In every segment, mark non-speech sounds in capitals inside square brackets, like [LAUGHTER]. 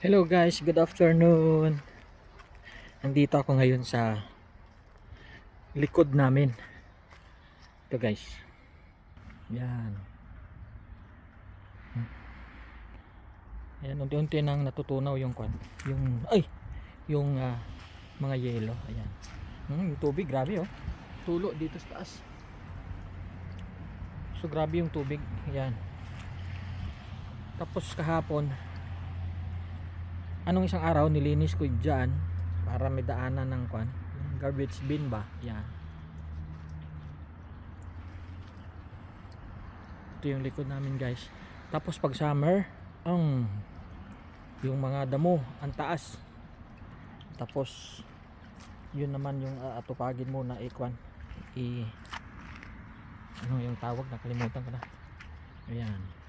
Hello guys, good afternoon. Nandito ako ngayon sa likod namin. Ito guys. Yan. Ayan, unti-unti nang natutunaw yung kwan. Yung, ay! Yung ah, mga yelo. Ayan. Hmm, yung tubig, grabe oh. Tulo dito sa taas. So grabe yung tubig. Ayan. Tapos kahapon, anong isang araw nilinis ko dyan para may daanan ng kwan. Garbage bin ba? Yan. Ito yung likod namin guys. Tapos pag summer ang yung mga damo ang taas. Tapos yun naman yung uh, atupagin mo na ikwan i ano yung tawag? Nakalimutan ko na. Ayan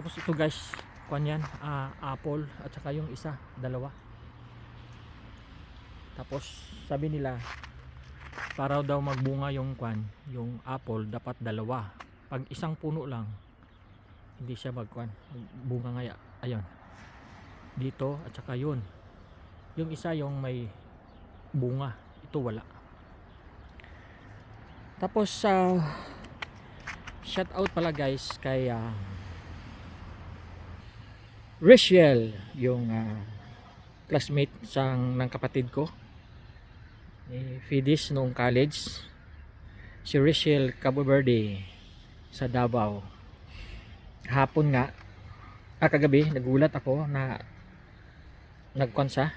Tapos ito guys, kwan yan, ah, apple at saka yung isa, dalawa. Tapos sabi nila, para daw magbunga yung kwan, yung apple dapat dalawa. Pag isang puno lang, hindi siya magkwan, bunga nga ayun. Dito at saka yun. Yung isa yung may bunga, ito wala. Tapos sa shout out pala guys kay ah, Rachel, yung ah, classmate sang ng kapatid ko. Ni Fidis nung college. Si Rachel Cabo Verde sa Davao. Hapon nga, ah, kagabi, nagulat ako na nagkonsa.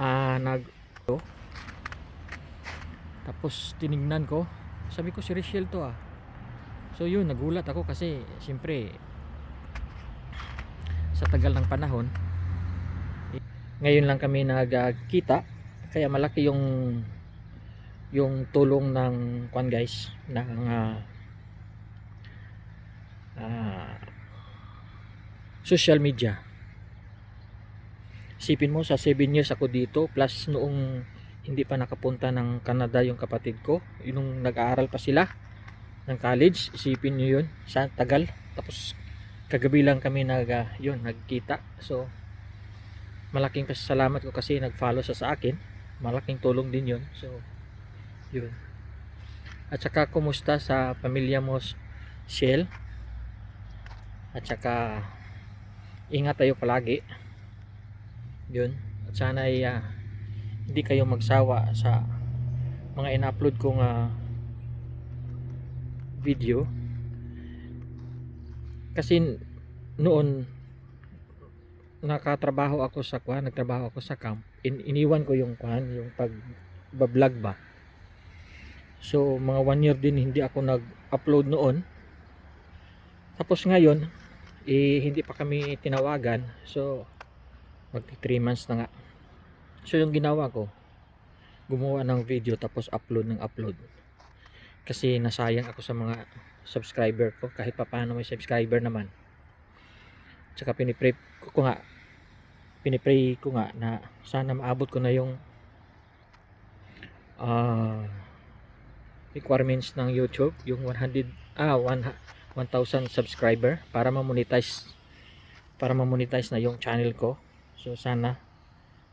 Ah, nag to. Tapos tinignan ko, sabi ko si Rachel to ah. So yun, nagulat ako kasi siyempre sa tagal ng panahon. Ngayon lang kami nagkita kaya malaki yung yung tulong ng kwan guys ng uh, social media. Sipin mo sa 7 years ako dito plus noong hindi pa nakapunta ng Canada yung kapatid ko yung nag-aaral pa sila ng college isipin nyo yun sa tagal. Tapos kagabi lang kami nag uh, yun nagkita. So malaking pasalamat ko kasi nag-follow sa sa akin. Malaking tulong din yun. So yun. At saka kumusta sa pamilya mo Shell? At saka ingat tayo palagi. Yun. At sana ay uh, hindi kayo magsawa sa mga in-upload kong uh, video kasi noon nakatrabaho ako sa kwan, nagtrabaho ako sa camp. In, iniwan ko yung kwan, yung pag vlog ba. So mga one year din hindi ako nag-upload noon. Tapos ngayon, eh, hindi pa kami tinawagan. So magti 3 months na nga. So yung ginawa ko, gumawa ng video tapos upload ng upload. Kasi nasayang ako sa mga subscriber ko kahit pa paano may subscriber naman. Tsaka pinipray ko, ko nga pinipray ko nga na sana maabot ko na yung uh, requirements ng YouTube yung 100 ah 1, 1000 subscriber para ma-monetize para ma-monetize na yung channel ko. So sana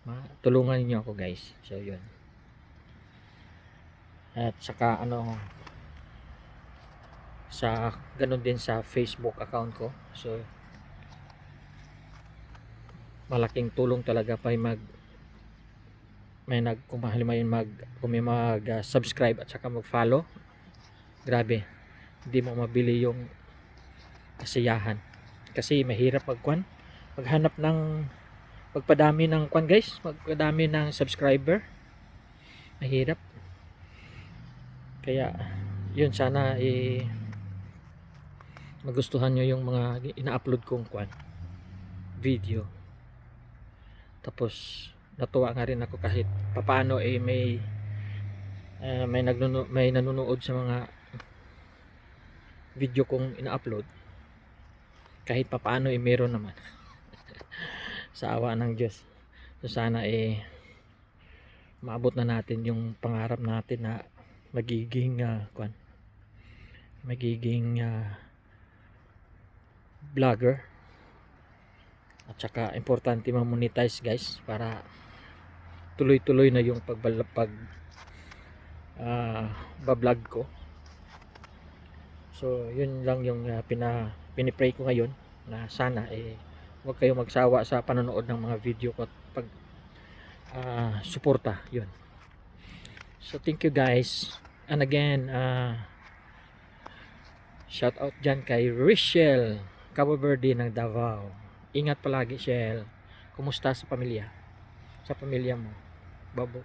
matulungan niyo ako guys. So yun. At saka ano sa ganun din sa Facebook account ko. So malaking tulong talaga pa mag may nag kung mag kung mag uh, subscribe at saka mag follow grabe hindi mo mabili yung kasiyahan. Kasi mahirap magkwan maghanap ng pagpadami ng kwan guys magpadami ng subscriber. Mahirap. Kaya yun sana eh magustuhan nyo yung mga ina-upload kong kwan video. Tapos natuwa nga rin ako kahit papaano eh may uh, may nagnuno, may nanonood sa mga video kong ina-upload. Kahit papaano eh meron naman. [LAUGHS] Sa awa ng Diyos. So sana eh maabot na natin yung pangarap natin na magiging uh, kwan magiging ah, vlogger. At saka importante ma-monetize guys para tuloy-tuloy na yung pagbalapag ah bablog ko. So yun lang yung ah, pina pinipray ko ngayon na sana eh huwag kayong magsawa sa panonood ng mga video ko at pag ah, suporta yun. So thank you guys. And again ah shout out dyan kay Richelle Cabo Verde ng Davao. Ingat palagi Shell. Kumusta sa pamilya? Sa pamilya mo? Babo